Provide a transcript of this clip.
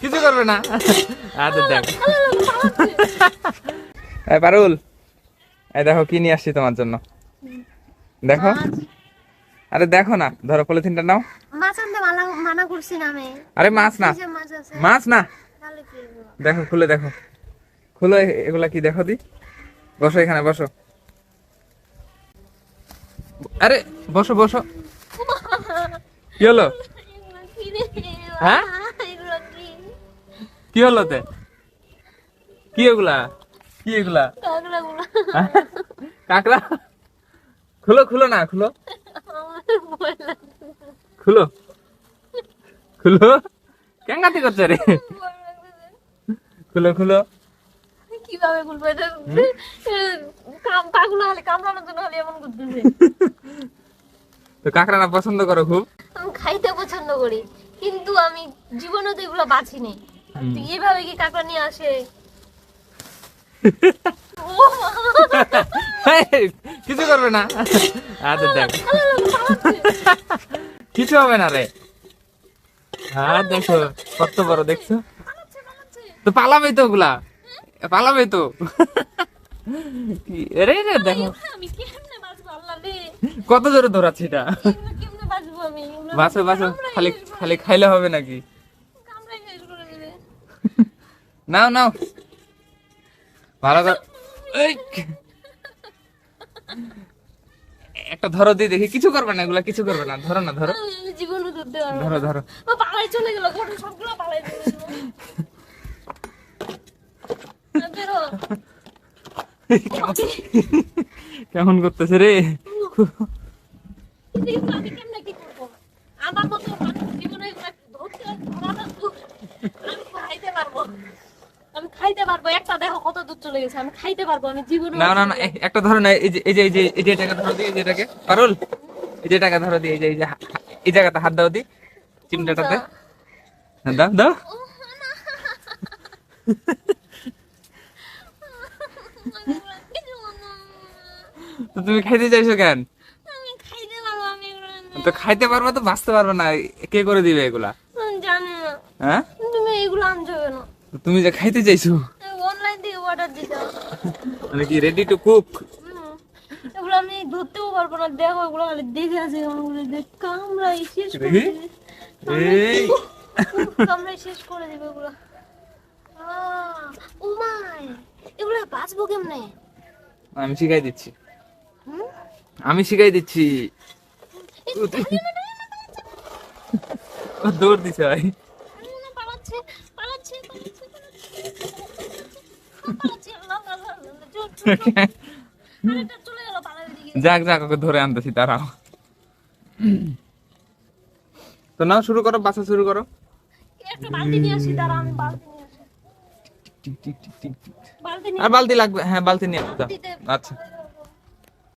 কিছু করবে না। আচ্ছা দেখ। পারুল এই দেখো কি নিয়ে আসছি তোমার জন্য। দেখো। আরে দেখো না ধরো পলিথিনটা নাও। মাছ আনতে মানা করছি না আমি। আরে মাছ না। মাছ না? দেখো খুলে দেখো। খুলে এগুলা কি দেখো দি। বসো এখানে বসো। আরে বসো বসো। কি হলো? হ্যাঁ? কি? হলো তে? কি এগুলা? কি এগুলা? কাকড়া? খুলো খুলো না খুলো। খুলো। খুলো। কেঙ্গাতি করছে রে। খুলো খুলো। কীভাবে খুলবো? এটা কাম- কাকগুলো খালি কামড়ানোর জন্য খালি এমন করতেছে। তো কাকড়া না পছন্দ করো খুব? আমি খাইতে পছন্দ করি। কিন্তু আমি জীবনে তো এগুলো বাছি নেই হুম। তো এইভাবে কি কাকড়া নিয়ে আসে? কিছু করবে না। আচ্ছা দেখ। কিছু হবে না রে। হ্যাঁ দেখো কত বড় দেখছ। তো পালাবে তো ওগুলা। পালাবে তো। রে রে দেখো। কত জোরে দৌড়াচ্ছে এটা এগুলো কেমনে বাঁচবো আমি এগুলো বাসো বাসো খালি খালি খাইলে হবে নাকি। নাও নাও। ভালো একটা ধরো দিয়ে দেখি কিছু করবে না এগুলা কিছু করবে না। ধরো না ধরো। জীবনে। ধরো ধরো। পালাই চলে গেল সবগুলো পালাই কেমন করতেছে রে? আমার মতো মানুষ জীবনে ধরতে আমি খাইতে পারব আমি খাইতে পারব একটা দেখো কত দূর চলে গেছে আমি খাইতে পারব আমি জীবনে না না না এই একটা ধরো না এই যে এই যে এই যে এই যে টাকা ধরো দি এই যে পারুল এই যে টাকা ধরো দি এই যে এই যে এই জায়গাটা হাত দাও দি চিমটাটাতে হ্যাঁ, দাও দাও তুমি খাইতে চাইছো কেন আমি খাইতে পারব আমি এগুলো তো খাইতে পারবে তো বাঁচতে পারবে না কে করে দিবে এগুলা? জানি না। হ্যাঁ? তুমি এগুলো আনছো কেন? তুমি যে খাইতে চাইছো? অনলাইন থেকে অর্ডার দিতে মানে কি রেডি টু কুক এগুলো আমি ধরতেও পারব না। দেখো এগুলো খালি দেখে আছে কেমন দেখ কামড়াই শেষ করে এই? কামড়াই শেষ করে দিবে এগুলো। ও মাই এগুলো বাঁচবো কেমনে? আমি শিখাই দিচ্ছি। আমি শিখাই দিচ্ছি। দৌড় দিছে ভাই। যাক যাক ওকে ধরে আনতেছি তারাও তো নাও শুরু করো বাসা শুরু করো। আর বালতি লাগবে হ্যাঁ বালতি নিয়ে। আচ্ছা।